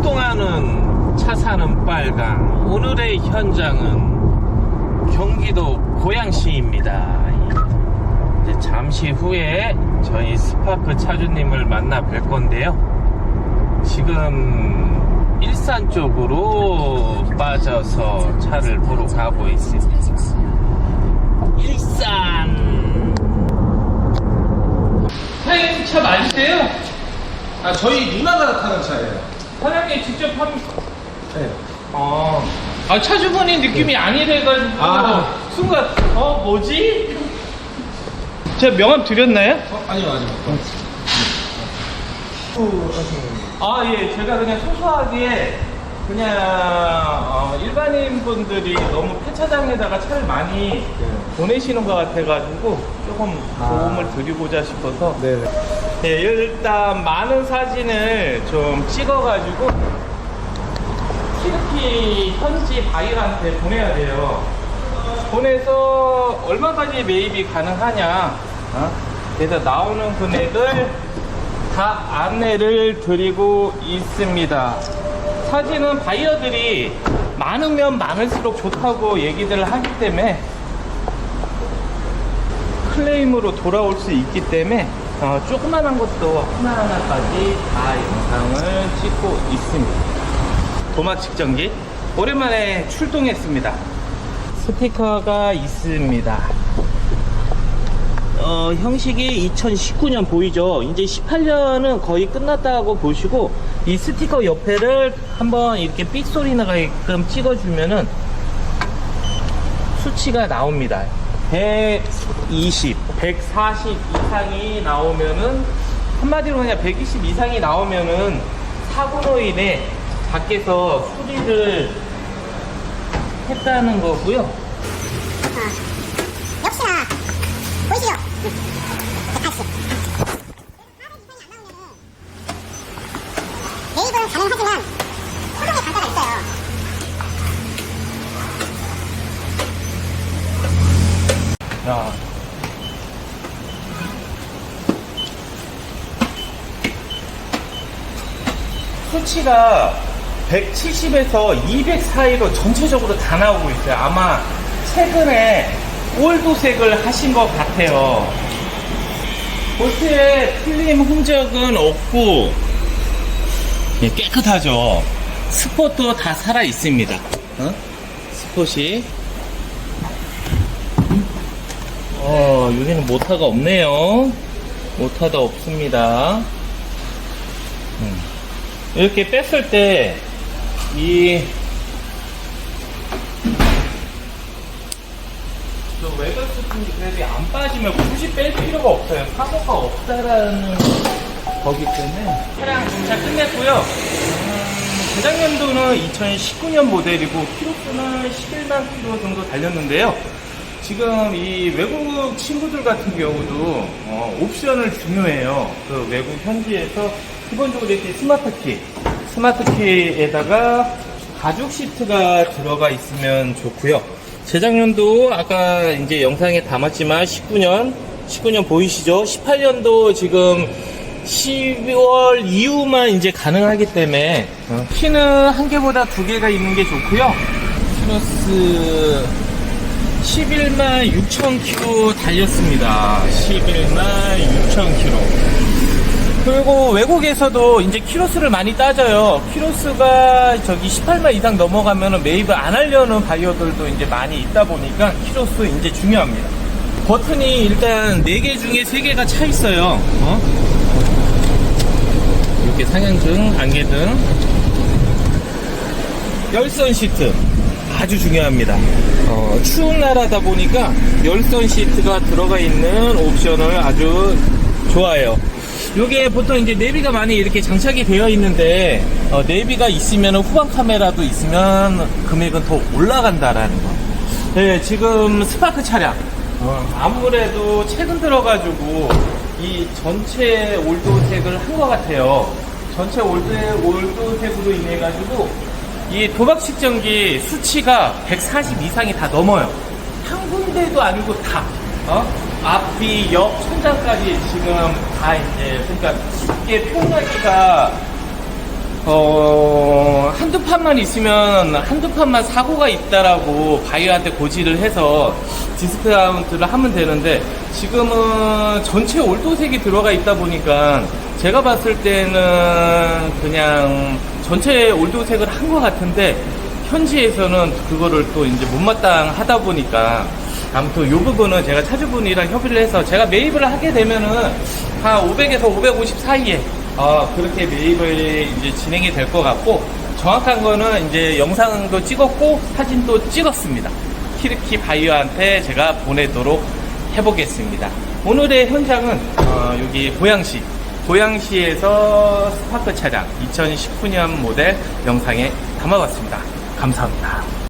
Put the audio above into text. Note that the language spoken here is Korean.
옥동하는 차사는 빨강. 오늘의 현장은 경기도 고양시입니다. 이제 잠시 후에 저희 스파크 차주님을 만나 뵐 건데요. 지금 일산 쪽으로 빠져서 차를 보러 가고 있습니다. 일산! 사장님 차 맞으세요? 아 저희 누나가 타는 차예요. 사장님 직접 한 네. 아, 아 차주분이 느낌이 아니래가지고 아. 순간 어 뭐지? 제가 명함 드렸나요? 어, 아니요 아니요. 어. 네. 어, 아 예, 제가 그냥 소소하게 그냥 어, 일반인 분들이 너무 폐차장에다가 차를 많이 네. 보내시는 것 같아가지고 조금 아. 도움을 드리고자 싶어서. 네. 네. 네, 일단 많은 사진을 좀 찍어가지고 티르키 현지 바이한테 보내야 돼요. 보내서 얼마까지 매입이 가능하냐. 어? 그래서 나오는 금액을 다 안내를 드리고 있습니다. 사진은 바이어들이 많으면 많을수록 좋다고 얘기들을 하기 때문에 클레임으로 돌아올 수 있기 때문에 어, 조그만한 것도 하나하나까지 다 영상을 찍고 있습니다. 도마 측정기 오랜만에 출동했습니다. 스티커가 있습니다. 어, 형식이 2019년 보이죠? 이제 18년은 거의 끝났다고 보시고 이 스티커 옆에를 한번 이렇게 삑소리 나가게끔 찍어주면은 수치가 나옵니다. 120, 140 이상이 나오면은 한마디로 그냥 120 이상이 나오면은 사고로 인해 밖에서 수리를 했다는 거고요. 아, 역시나 보이시죠? 180. 야. 수치가 170에서 200 사이로 전체적으로 다 나오고 있어요. 아마 최근에 올도색을 하신 것 같아요. 볼트에 틀림 흔적은 없고 예, 깨끗하죠. 스포도 다 살아 있습니다. 어? 스포시 어, 요새는 모타가 없네요. 모타도 없습니다. 음. 이렇게 뺐을 때, 이, 외벽스푼이 그래도 안 빠지면 굳이 뺄 필요가 없어요. 파고가 없다라는 거기 때문에. 차량 정차 끝냈고요. 음, 재작년도는 2019년 모델이고, 키로수는 11만 키로 정도 달렸는데요. 지금 이 외국 친구들 같은 경우도 어, 옵션을 중요해요. 그 외국 현지에서 기본적으로 이렇게 스마트키, 스마트키에다가 가죽 시트가 들어가 있으면 좋고요. 재작년도 아까 이제 영상에 담았지만 19년, 19년 보이시죠? 18년도 지금 12월 이후만 이제 가능하기 때문에 어, 키는 한 개보다 두 개가 있는 게 좋고요. 플러스 11만 6천 킬로 달렸습니다. 11만 6천 킬로. 그리고 외국에서도 이제 키로수를 많이 따져요. 키로수가 저기 18만 이상 넘어가면 매입을 안 하려는 바이어들도 이제 많이 있다 보니까 키로수 이제 중요합니다. 버튼이 일단 4개 중에 3개가 차 있어요. 어? 이렇게 상향등, 안개등, 열선 시트. 아주 중요합니다. 어, 추운 나라다 보니까 열선 시트가 들어가 있는 옵션을 아주 좋아해요. 요게 보통 이제 내비가 많이 이렇게 장착이 되어 있는데 어, 내비가 있으면 후방 카메라도 있으면 금액은 더 올라간다라는 거. 네, 지금 스파크 차량 어, 아무래도 최근 들어가지고 이 전체 올드색을 한 것 같아요. 전체 올드 올드색으로 인해 가지고 이 도박 측정기 수치가 140 이상이 다 넘어요. 한 군데도 아니고 다. 어? 앞뒤, 옆, 천장까지 지금 다 이제, 그러니까 쉽게 표현하기가, 어, 한두 판만 있으면 한두 판만 사고가 있다라고 바이어한테 고지를 해서 디스카운트를 하면 되는데 지금은 전체 올도색이 들어가 있다 보니까 제가 봤을 때는 그냥 전체 올도색을 한 것 같은데 현지에서는 그거를 또 이제 못마땅하다 보니까 아무튼 이 부분은 제가 차주분이랑 협의를 해서 제가 매입을 하게 되면은 한 500에서 550 사이에 어, 그렇게 매입을 이제 진행이 될 것 같고 정확한 거는 이제 영상도 찍었고 사진도 찍었습니다. 키르키 바이오한테 제가 보내도록 해보겠습니다. 오늘의 현장은 어, 여기 고양시 고양시에서 스파크 차량 2019년 모델 영상에 담아봤습니다. 감사합니다.